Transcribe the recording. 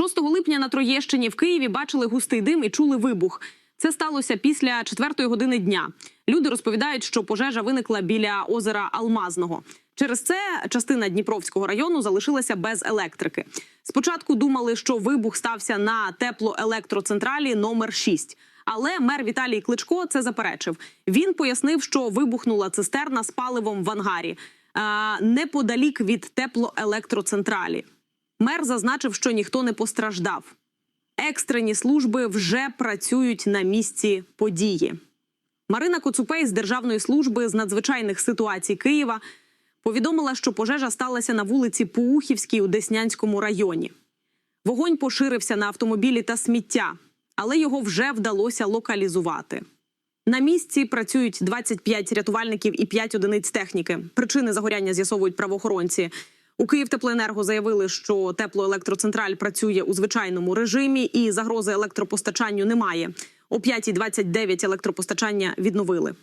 6 липня на Троєщині в Києві бачили густий дим і чули вибух. Це сталося після четвертої години дня. Люди розповідають, що пожежа виникла біля озера Алмазного. Через це частина Дніпровського району залишилася без електрики. Спочатку думали, що вибух стався на теплоелектроцентралі номер 6 але мер Віталій Кличко це заперечив. Він пояснив, що вибухнула цистерна з паливом в ангарі неподалік від теплоелектроцентралі. Мер зазначив, що ніхто не постраждав. Екстрені служби вже працюють на місці події. Марина Коцупей з Державної служби з надзвичайних ситуацій Києва повідомила, що пожежа сталася на вулиці Поухівській у Деснянському районі. Вогонь поширився на автомобілі та сміття, але його вже вдалося локалізувати. На місці працюють 25 рятувальників і 5 одиниць техніки. Причини загоряння з'ясовують правоохоронці. У Київтеплоенерго заявили, що теплоелектроцентраль працює у звичайному режимі і загрози електропостачанню немає. О 5.29 електропостачання відновили.